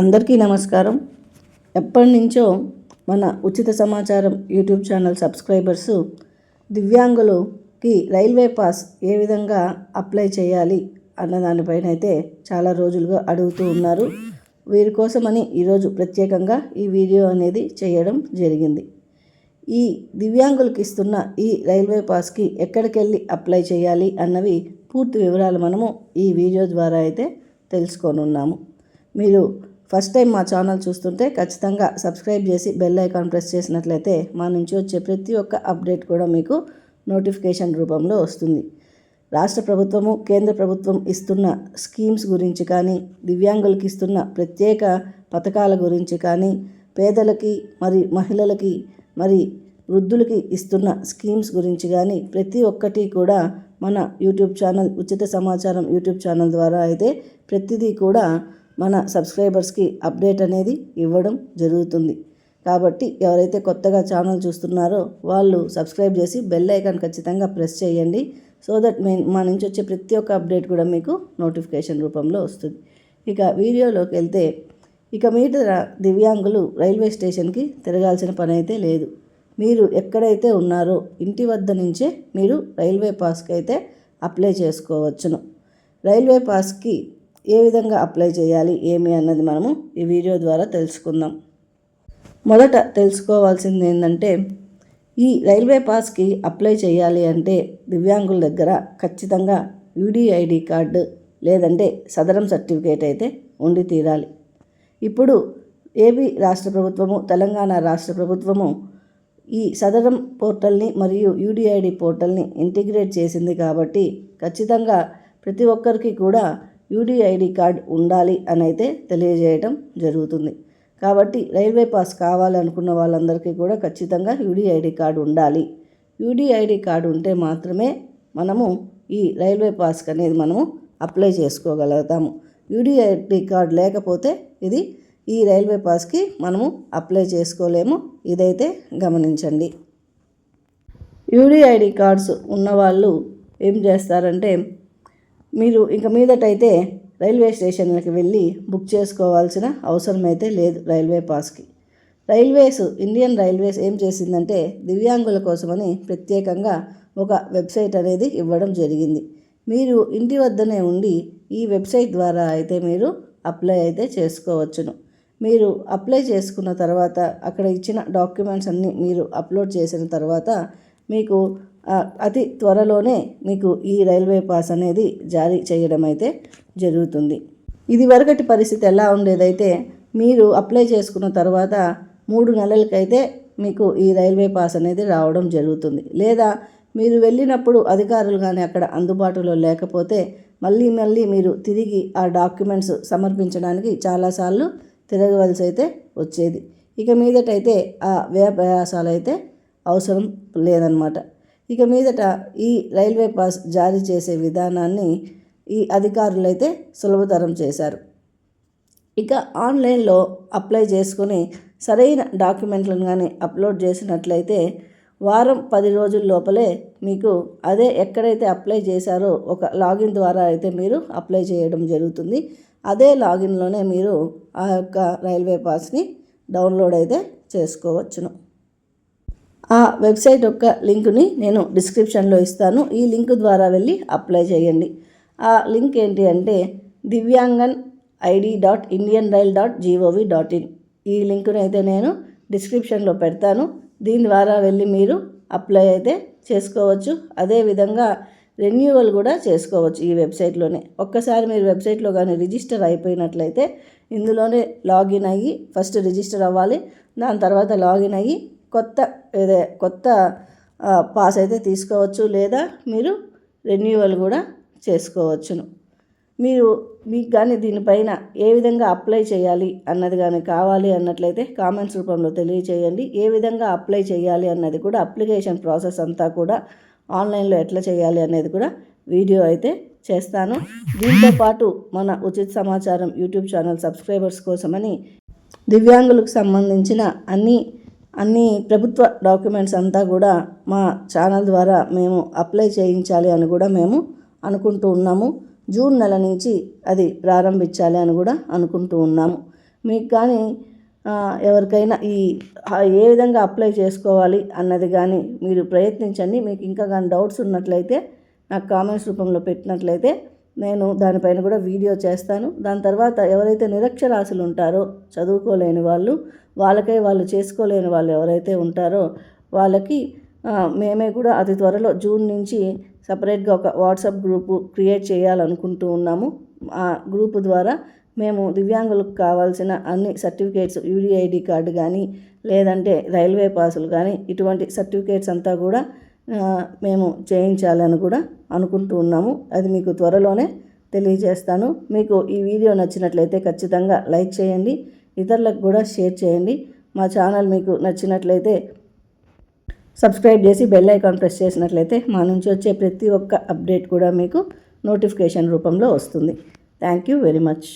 అందరికీ నమస్కారం. ఎప్పటి నుంచో మన ఉచిత సమాచారం యూట్యూబ్ ఛానల్ సబ్స్క్రైబర్స్ దివ్యాంగులకి రైల్వే పాస్ ఏ విధంగా అప్లై చేయాలి అన్న దానిపైన అయితే చాలా రోజులుగా అడుగుతూ ఉన్నారు. వీరి కోసమని ఈరోజు ప్రత్యేకంగా ఈ వీడియో అనేది చేయడం జరిగింది. ఈ దివ్యాంగులకు ఇస్తున్న ఈ రైల్వే పాస్కి ఎక్కడికి వెళ్ళి అప్లై చేయాలి అన్నవి పూర్తి వివరాలు మనము ఈ వీడియో ద్వారా అయితే తెలుసుకోనున్నాము. మీరు ఫస్ట్ టైం మా ఛానల్ చూస్తుంటే ఖచ్చితంగా సబ్స్క్రైబ్ చేసి బెల్ ఐకాన్ ప్రెస్ చేసినట్లయితే మా నుంచి వచ్చే ప్రతి ఒక్క అప్డేట్ కూడా మీకు నోటిఫికేషన్ రూపంలో వస్తుంది. రాష్ట్ర ప్రభుత్వము కేంద్ర ప్రభుత్వం ఇస్తున్న స్కీమ్స్ గురించి కానీ దివ్యాంగులకి ఇస్తున్న ప్రత్యేక పథకాల గురించి కానీ పేదలకి మరి మహిళలకి మరి వృద్ధులకి ఇస్తున్న స్కీమ్స్ గురించి కానీ ప్రతి ఒక్కటి కూడా మన యూట్యూబ్ ఛానల్ ఉచిత సమాచారం యూట్యూబ్ ఛానల్ ద్వారా అయితే ప్రతిదీ కూడా మన సబ్స్క్రైబర్స్కి అప్డేట్ అనేది ఇవ్వడం జరుగుతుంది. కాబట్టి ఎవరైతే కొత్తగా ఛానల్ చూస్తున్నారో వాళ్ళు సబ్స్క్రైబ్ చేసి బెల్ ఐకాన్ ఖచ్చితంగా ప్రెస్ చేయండి. సో దట్ మే మా నుంచి వచ్చే ప్రతి ఒక్క అప్డేట్ కూడా మీకు నోటిఫికేషన్ రూపంలో వస్తుంది. ఇక వీడియోలోకి వెళ్తే ఇక మీద దివ్యాంగులు రైల్వే స్టేషన్కి తిరగాల్సిన పని అయితే లేదు. మీరు ఎక్కడైతే ఉన్నారో ఇంటి వద్ద నుంచే మీరు రైల్వే పాస్కి అయితే అప్లై చేసుకోవచ్చును. రైల్వే పాస్కి ఏ విధంగా అప్లై చేయాలి ఏమి అన్నది మనము ఈ వీడియో ద్వారా తెలుసుకుందాం. మొదట తెలుసుకోవాల్సింది ఏంటంటే ఈ రైల్వే పాస్కి అప్లై చేయాలి అంటే దివ్యాంగుల దగ్గర ఖచ్చితంగా యూడిఐడి కార్డు లేదంటే సదరం సర్టిఫికేట్ అయితే ఉండి తీరాలి. ఇప్పుడు ఏపీ రాష్ట్ర ప్రభుత్వము తెలంగాణ రాష్ట్ర ప్రభుత్వము ఈ సదరం పోర్టల్ని మరియు యూడిఐడి పోర్టల్ని ఇంటిగ్రేట్ చేసింది కాబట్టి ఖచ్చితంగా ప్రతి ఒక్కరికి కూడా యూడిఐడి కార్డ్ ఉండాలి అని అయితే తెలియజేయటం జరుగుతుంది. కాబట్టి రైల్వే పాస్ కావాలనుకున్న వాళ్ళందరికీ కూడా ఖచ్చితంగా యూడిఐడి కార్డు ఉండాలి. యూడిఐడి కార్డు ఉంటే మాత్రమే మనము ఈ రైల్వే పాస్కి అనేది మనము అప్లై చేసుకోగలుగుతాము. యూడిఐడి కార్డు లేకపోతే ఇది ఈ రైల్వే పాస్కి మనము అప్లై చేసుకోలేము. ఇదైతే గమనించండి. యూడిఐడి కార్డ్స్ ఉన్నవాళ్ళు ఏం చేస్తారంటే మీరు ఇంక మీదటైతే రైల్వే స్టేషన్లకు వెళ్ళి బుక్ చేసుకోవాల్సిన అవసరం అయితే లేదు రైల్వే పాస్కి. రైల్వేస్ ఇండియన్ రైల్వేస్ ఏం చేసిందంటే దివ్యాంగుల కోసమని ప్రత్యేకంగా ఒక వెబ్సైట్ అనేది ఇవ్వడం జరిగింది. మీరు ఇంటి వద్దనే ఉండి ఈ వెబ్సైట్ ద్వారా అయితే మీరు అప్లై అయితే చేసుకోవచ్చును. మీరు అప్లై చేసుకున్న తర్వాత అక్కడ ఇచ్చిన డాక్యుమెంట్స్ అన్నీ మీరు అప్లోడ్ చేసిన తర్వాత మీకు అతి త్వరలోనే మీకు ఈ రైల్వే పాస్ అనేది జారీ చేయడం అయితే జరుగుతుంది. ఇది వరకటి పరిస్థితి ఎలా ఉండేదైతే మీరు అప్లై చేసుకున్న తర్వాత మూడు నెలలకైతే మీకు ఈ రైల్వే పాస్ అనేది రావడం జరుగుతుంది. లేదా మీరు వెళ్ళినప్పుడు అధికారులు కానీ అక్కడ అందుబాటులో లేకపోతే మళ్ళీ మళ్ళీ మీరు తిరిగి ఆ డాక్యుమెంట్స్ సమర్పించడానికి చాలాసార్లు తిరగవలసి అయితే వచ్చేది. ఇక మీదటైతే ఆ వ్యయాసాలు అయితే అవసరం లేదనమాట ఇక మీదట ఈ రైల్వే పాస్ జారీ చేసే విధానాన్ని ఈ అధికారులు అయితే సులభతరం చేశారు. ఇక ఆన్లైన్లో అప్లై చేసుకుని సరైన డాక్యుమెంట్లను కానీ అప్లోడ్ చేసినట్లయితే వారం పది రోజుల లోపలే మీకు అదే ఎక్కడైతే అప్లై చేశారో ఒక లాగిన్ ద్వారా అయితే మీరు అప్లై చేయడం జరుగుతుంది. అదే లాగిన్లోనే మీరు ఆ యొక్క రైల్వే పాస్ని డౌన్లోడ్ అయితే చేసుకోవచ్చును. ఆ వెబ్సైట్ యొక్క లింక్ని నేను డిస్క్రిప్షన్లో ఇస్తాను. ఈ లింక్ ద్వారా వెళ్ళి అప్లై చేయండి. ఆ లింక్ ఏంటి అంటే Divyangjan ID dot Indian rail dot G O V dot in. ఈ లింక్ని అయితే నేను డిస్క్రిప్షన్లో పెడతాను. దీని ద్వారా వెళ్ళి మీరు అప్లై అయితే చేసుకోవచ్చు. అదేవిధంగా రెన్యువల్ కూడా చేసుకోవచ్చు ఈ వెబ్సైట్లోనే. ఒక్కసారి మీరు వెబ్సైట్లో కానీ రిజిస్టర్ అయిపోయినట్లయితే ఇందులోనే లాగిన్ అయ్యి ఫస్ట్ రిజిస్టర్ అవ్వాలి. దాని తర్వాత లాగిన్ అయ్యి కొత్త ఏదే కొత్త పాస్ అయితే తీసుకోవచ్చు లేదా మీరు రెన్యూవల్ కూడా చేసుకోవచ్చును. మీరు మీకు కానీ దీనిపైన ఏ విధంగా అప్లై చేయాలి అన్నది కానీ కావాలి అన్నట్లయితే కామెంట్స్ రూపంలో తెలియచేయండి. ఏ విధంగా అప్లై చేయాలి అన్నది కూడా అప్లికేషన్ ప్రాసెస్ అంతా కూడా ఆన్లైన్లో ఎట్లా చేయాలి అనేది కూడా వీడియో అయితే చేస్తాను. దీంతో పాటు మన ఉచిత సమాచారం యూట్యూబ్ ఛానల్ సబ్స్క్రైబర్స్ కోసమని దివ్యాంగులకు సంబంధించిన అన్ని అన్ని ప్రభుత్వ డాక్యుమెంట్స్ అంతా కూడా మా ఛానల్ ద్వారా మేము అప్లై చేయించాలి అని కూడా మేము అనుకుంటూ ఉన్నాము. జూన్ నెల నుంచి అది ప్రారంభించాలి అని కూడా అనుకుంటూ ఉన్నాము. మీకు కానీ ఎవరికైనా ఈ ఏ విధంగా అప్లై చేసుకోవాలి అన్నది కానీ మీరు ప్రయత్నించండి. మీకు ఇంకా కానీ డౌట్స్ ఉన్నట్లయితే నాకు కామెంట్స్ రూపంలో పెట్టినట్లయితే నేను దానిపైన కూడా వీడియో చేస్తాను. దాని తర్వాత ఎవరైతే నిరక్షరాసులు ఉంటారో చదువుకోలేని వాళ్ళు వాళ్ళకై వాళ్ళు చేసుకోలేని వాళ్ళు ఎవరైతే ఉంటారో వాళ్ళకి మేమే కూడా అతి త్వరలో జూన్ నుంచి సపరేట్గా ఒక వాట్సాప్ గ్రూపు క్రియేట్ చేయాలనుకుంటూ ఉన్నాము. ఆ గ్రూపు ద్వారా మేము దివ్యాంగులకు కావాల్సిన అన్ని సర్టిఫికేట్స్ యూడిఐడి కార్డు కానీ లేదంటే రైల్వే పాసులు కానీ ఇటువంటి సర్టిఫికేట్స్ అంతా కూడా మేము చేయించాలని కూడా అనుకుంటూ ఉన్నాము. అది మీకు త్వరలోనే తెలియజేస్తాను. మీకు ఈ వీడియో నచ్చినట్లయితే ఖచ్చితంగా లైక్ చేయండి ఇతరులకు కూడా షేర్ చేయండి. మా ఛానల్ మీకు నచ్చినట్లయితే సబ్స్క్రైబ్ చేసి బెల్ ఐకాన్ ప్రెస్ చేసినట్లయితే మా నుంచి వచ్చే ప్రతి ఒక్క అప్డేట్ కూడా మీకు నోటిఫికేషన్ రూపంలో వస్తుంది. Thank you very much.